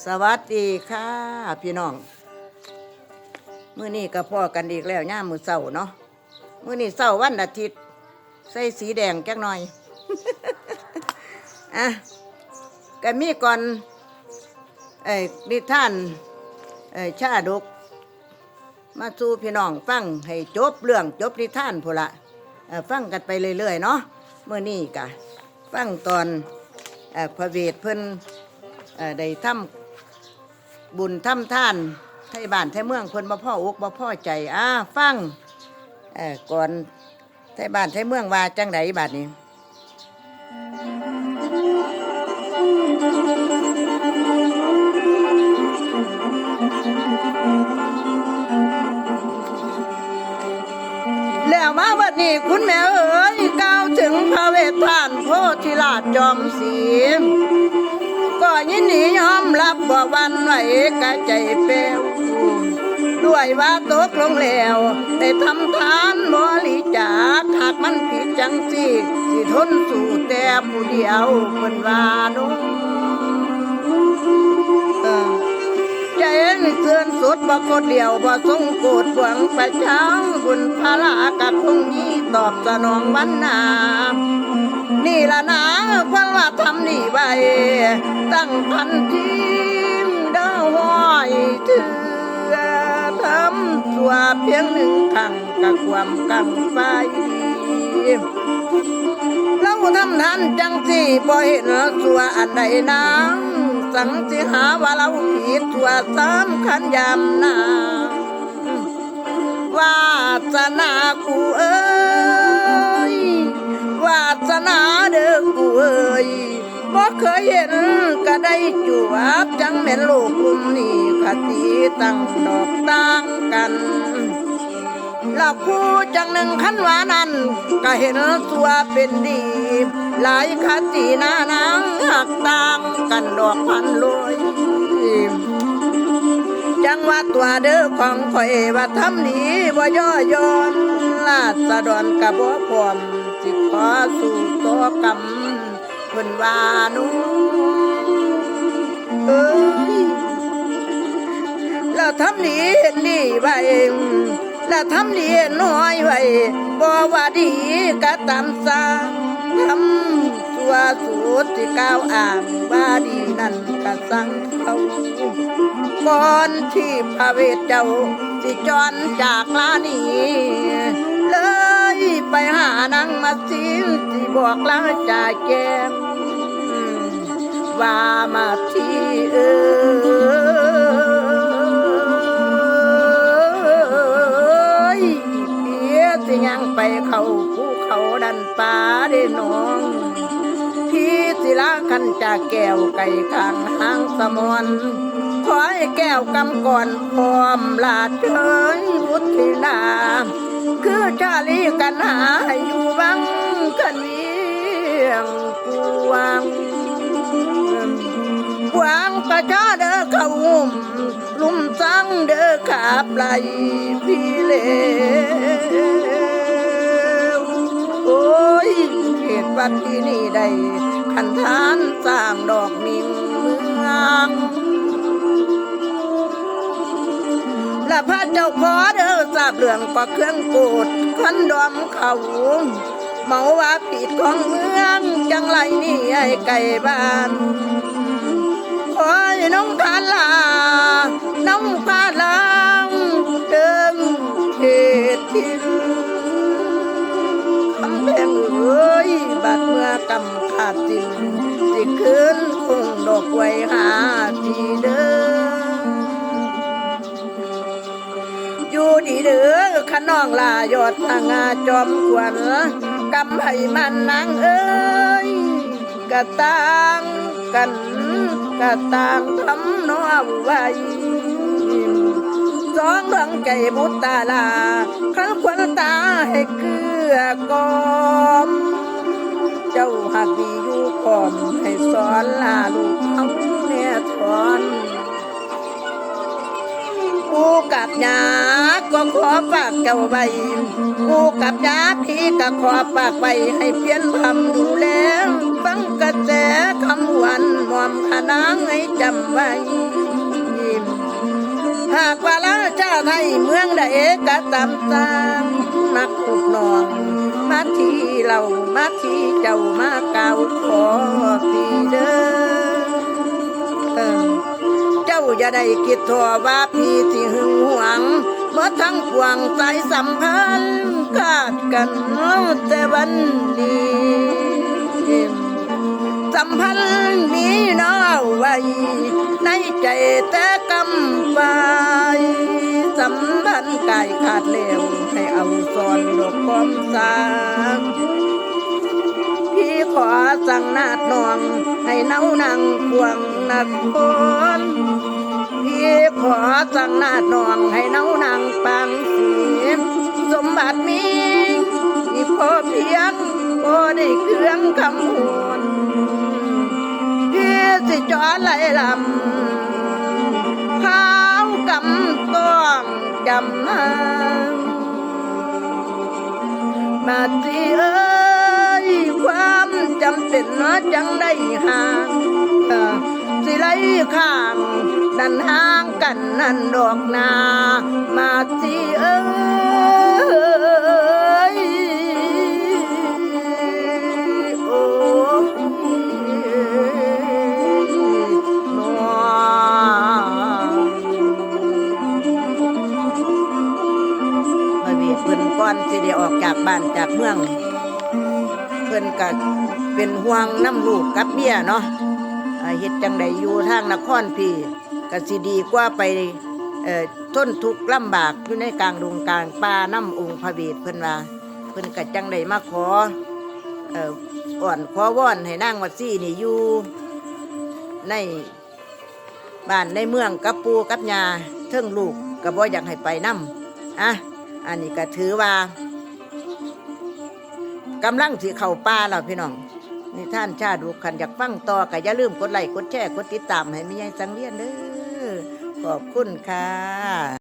สวัสดีค่ะพี่น้องมื้อนี้ก็พ่อกันอีกแล้วย่ามือเช้าเนาะมื้อนี้เช้าวันอาทิตย์ ใส่สีแดงจักหน่อยอะก็มีก่อนเอ้นิทานเอ้ชาดก มาสู่พี่น้องฟังให้จบเรื่องจบนิท่านพูละฟังกันไปเรื่อยๆเนาะเมื่อนี้กะฟังตอนอ่อพระเวทเพิ่นอ่อได้ทำ บุญทำท่านให้บ้านให้เมืองเพิ่นบ่พ่ออกบ่พ่อใจอ่าฟังเอ่อก่อนให้บ้านให้เมืองว่าจังไดบัดนี้แล้วมาบัดนี้คุณแม่เอ๋ยกล่าวถึงพระเวทท่านโพธิราชจอมศรี ยินดียอมรับบ่วันไหวกะใจเปลวด้วยว่าตกลงแล้วได้ทำทานบริจาคหากมันผิดจังสิสิทนสู่แต่ผู้เดียวเพิ่นว่าน้เออใจนเสื่อนสุดบ่กดเดียวบ่ทรงโกรธหวังประช้างบุญพาลากะคงมีตอบสนองวันนา นี่ละนะควันว่าทำนี่ไว้ ตั้งพันทีมเด้อห้อยเถือทำตัวเพียงหนึ่งครั้งกับความกังไฟเราทำทันจังสิบ่เห็นสัวอันใดนางสังสิหาว่าเราผิดทั่วสำคัญยามนางวาสนากูเอ้ ยบ่เคยเห็นก็ได้จวบจังแม่นโลกกลุ่มนี้คติตั้งดอกต่างกันเราผู้จังหนึ่งขันวานั้นก็เห็นตัวเป็นดี หลายคติหนานางหักต่างกันดอกพันลอยจังว่าตัวเด้อของข่อยว่าทำดีบ่ย่อยอนลาดสะดอนกับบ่พร้อมสิขอสู่ตัวกรรม เพิ่นว่าหนูเอ้ยแล้วทำดีเห็นดีไว้แล้วทำดีน้อยไว้บ่ว่าดีก็ตามสร้างทำตัวสูตรที่ก้าวอ่างว่าดีนั่นก็สั่งเขาก่อนที่พระเวทเจ้าสิจรจากลานีเลยไปหานางมาสิ บอกลาจ่าแกงว่ามาที่เอ้ยเพียสิยังไปเขาภูเขาดันป่าเด้น้อง พี่ศิลาคันจากแก้วไก่ข้างหางสมอนขอให้แก้วกำก่อนพร้อมลาดเฉยบุตรีลาคือชาลีกันหาอยู่บังกันเวี วางหวางประชาเด้อเขาหุ่มลุ่มสังเด้อขาบไหลพี่เลวโอ้ยเหตุวันที่นี่ได้ขันทานสร้างดอกมิงเมืองและพระเจ้าขอเด้อทราบเรื่องก็เครื่องโกดขันดอมเขา เมาว่าปิดของเมืองจังไรนี่ไอ้ไก่บ้านโอ้ยน้องพาลา น้องพาลางเดิมเขตทินคำแพงเอ้ยบาดเมื่อกำขาดจินสิคืนคงดอกไว้หาทีเดิมอยู่ดีเด้อขน้องลายอดทางาจอมขวัญ กำให้มันนางเอ้ยกะต่างกันกะต่างทำนอไว้สองดวงใจบุตาลาขันควันตาให้เกลือกอม เจ้าหักดีอยู่พร้อมให้สอนลาลูกเอาแน่ถอนกูกับยา ก็ขอฝากเจ้าไว้กูกับยาพี่ก็ขอฝากไว้ให้เพียนทำดูแลฟังกระแสคำหวานหอมขนางให้จำไว้หากว่าราชาไทยเมืองใดก็ตามตามนักขุกนองมาที่เรามาที่เจ้ามาเก่าขอพี่เด้อเจ้าอย่าได้คิดทัวว่าพี่ที่หึงหวง เมื่อทั้งปวงสายสัมพันธ์ขาดกันแต่วันนี้สัมพันธ์มีน้อไว้ ในใจแต่กำไปสัมพันธ์กายขาดเลวให้เอาซอนดอกความสางพี่ขอสั่งนาดนอง ให้เนานังควงนักคน ขอสั่งนาดนองให้เนานังปังสีสมบัติมีที่พอเพียงพอได้เครื่องคำหวนพี่สิจอไหลลำข้าวกำต้องจำนางมาสิเอ้ยความจำเป็นว่าจังได้ห่า ข้างดันห่างกันนั่นดอกนามาสิเอ้ยโอ้นอมาเวียดเพิ่นก่อนสิได้ออกจากบ้านจากเมือง เพิ่นก็เป็นห่วงน้ำลูกกับเมียเนาะ เฮ็ดจังใดอยู่ทางนครพี่ก็สิดีกว่าไปเอ่อทนทุกข์ลำบากอยู่ในกลางดงกลางป่าน้ำองค์พระเวทเพิ่นว่าเพิ่นก็จังใดมาขอเอ่ออ่อนขอวอนให้นางวัดซี่นี่อยู่ในบ้านในเมืองกับปูกับยาเทิงลูกก็บ่อยากให้ไปนํอะอันนี้ก็ถือว่ากำลังสิเข้าป่าแล้วพี่น้อง นี่ท่านชาดูคันอยากฟังต่อก็อย่าลืมกดไลค์กดแชร์กดติดตามให้มียายสังเวียนเด้อขอบคุณค่ะ